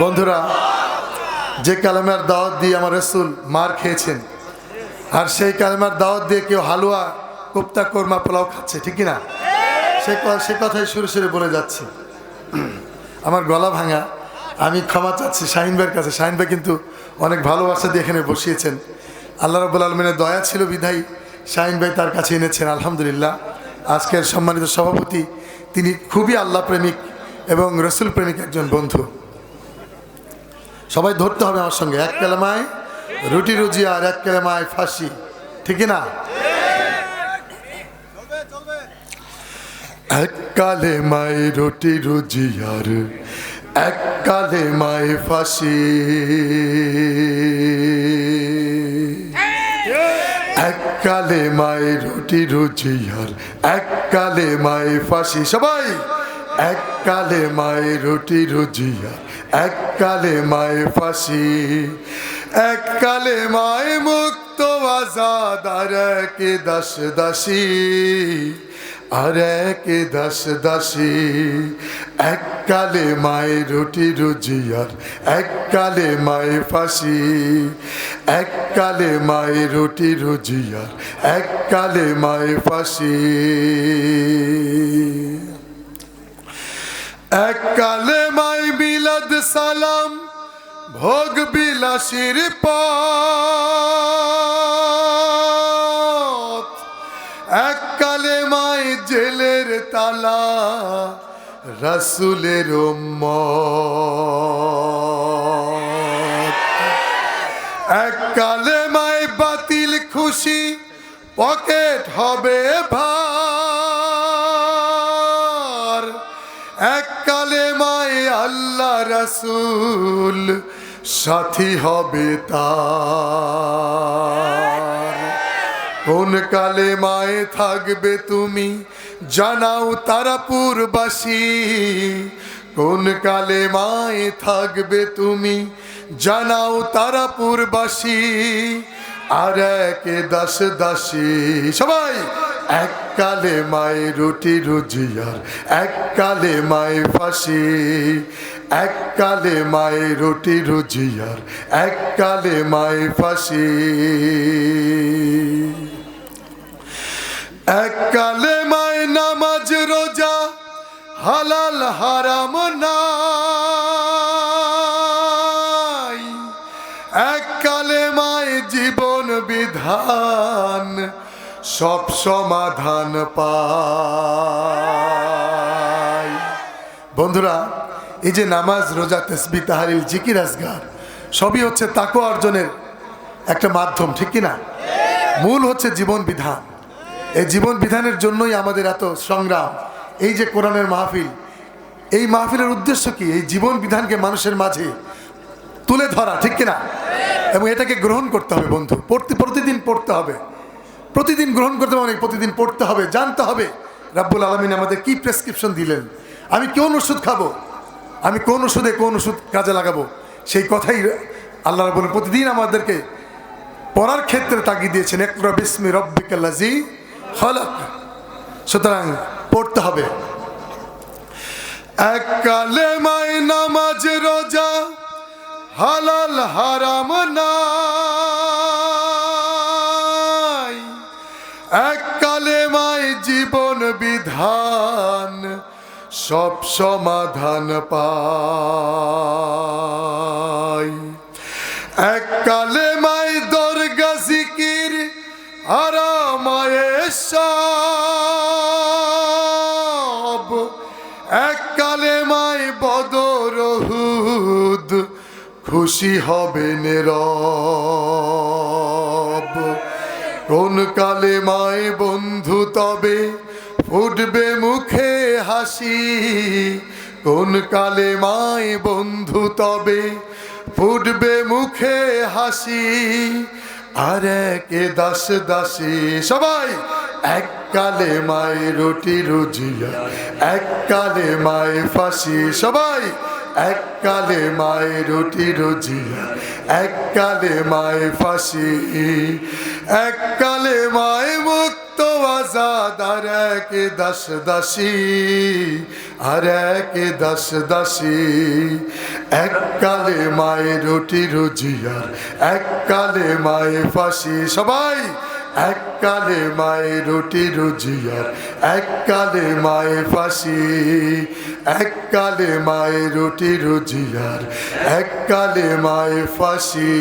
বন্ধুরা, যে কালামের দাওয়াত দিয়ে আমার রসুল মার খেয়েছেন, আর সেই কালামের দাওয়াত দিয়ে কেউ হালুয়া, কোপ্তা, কোরমা, পোলাও খাচ্ছে, ঠিক না সে সে কথাই শুরু শুরু বলে যাচ্ছে। আমার গলা ভাঙা, আমি ক্ষমা চাচ্ছি শাহিন ভাইয়ের কাছে। শাহিন ভাই কিন্তু অনেক ভালোবাসা দিয়ে এখানে বসিয়েছেন। আল্লাহ রবুল আলমিনের দয়া ছিল বিধাই শাহিন ভাই তার কাছে এনেছেন, আলহামদুলিল্লাহ। আজকের সম্মানিত সভাপতি, তিনি খুবই আল্লাহ প্রেমিক এবং রসুল প্রেমিক একজন বন্ধু। সবাই ধরতে হবে আমার সঙ্গে। এক কেলামায় রুটি রুজি আর এক কেলামায় ফাঁসি। ঠিক না? এক কালে মাই রুটি রুজি আর এক কালে মায় ফাঁসি। এক কালে মাই রুটি রুজি আর এক কালে মাই ফাঁসি। সবাই এক কালে মায় রুটি রুজি আর এক কালে মায় ফাঁসি এক কালে মায় মুক্ত আজাদ, আর এক দাস দাসী, আর এক দাস দাসী। এক কালে মায় রুটি রুজি আর এক কালে মায় ফাঁসি এক কালে মায় রুটি রুজি আর এক কালে মায় ফাঁসি। এক কালে মায় বিলাদ সালাম, ভোগ বিলাসীর পথ এক কালে মায় জেলের তালা, রসুলের। এক কালে মায় বাতিল খুশি, পকেট হবে ভার এক কালে মায় আল্লাহ রসুল সাথী হবে তার। কোন কালে মায়ে থাকবে তুমি জানাও তারাপুরবাসী। কোন কালে মায়ে থাকবে তুমি জানাও তারাপুরবাসী। আর এক দাস দাসী। সবাই! এক কালে মায়ে রুটি রুজিয়ার এক কালে মায়ে ফাঁসি। এক কালে মায়ে রুটি রুজিয়ার এক কালে মায়ে ফাঁসি। এক কালে মায় নামাজ রোজা হালাল হারাম নাই সব সমাধান পায় বন্ধুরা, এই যে নামাজ, রোজা তেসবি তাহারিল জিকির, আজগার, সবই হচ্ছে তাকো অর্জনের একটা মাধ্যম, ঠিক কি না? মূল হচ্ছে জীবন বিধান। এই জীবন বিধানের জন্যই আমাদের এত সংগ্রাম। এই যে কোরআনের মাহফিল, এই মাহফিলের উদ্দেশ্য কি? এই জীবন বিধানকে মানুষের মাঝে তুলে ধরা, ঠিক কিনা এবং এটাকে গ্রহণ করতে হবে, বন্ধু। প্রতিদিন পড়তে হবে। প্রতিদিন গ্রহণ করতে হবে প্রতিদিন পড়তে হবে, জানতে হবে রাব্বুল আলমিন আমাদের কি প্রেসক্রিপশন দিলেন। আমি কোন ওষুধ খাব? আমি কোন ওষুধে কোন ওষুধ কাজে লাগাবো? সেই কথাই আল্লাহ বলে প্রতিদিন আমাদেরকে পড়ার ক্ষেত্রে তাগিদ দিয়েছেন একরা বিস্মি রব্বিকাল্লাজি হলক সুতরাং পড়তে হবে। এক কালে মাই নামাজ রোজা হালাল হারাম নাই এক কালে মাই জীবন বিধান, সব সমাধান পাই। এক কালে মাই দরগা জিকির, আরামায়ে সব। এক কালে মাই বদর হুদ, খুশি হবে নীরব কোন কালে মায় বন্ধু তবে ফুটবে মুখে হাসি। কোন কালে মায় বন্ধু তবে ফুটবে মুখে হাসি। আর একে দাস দাসী, সবাই এক কালে মায় রুটি রুজিয়া, এক কালে মায় ফাঁসি, সবাই এক কালে মায় রুটি রুজিয়া এক কালে মায় ফাঁসি এক কালে মায় মুক্ত মুক্ত আজাদ, আর এক দাস দাসী, আর এক দাস দাসী। এককালে মায়ের রুটি রুজিয়ার এককালে মায়ে ফাঁসি। সবাই এককালে মায়ে রুটি রুজিয়ার এক কালে মায়ে ফাঁসি। এককালে মায়ে রুটি রুজিয়ার এক কালে মায়ে ফাঁসি।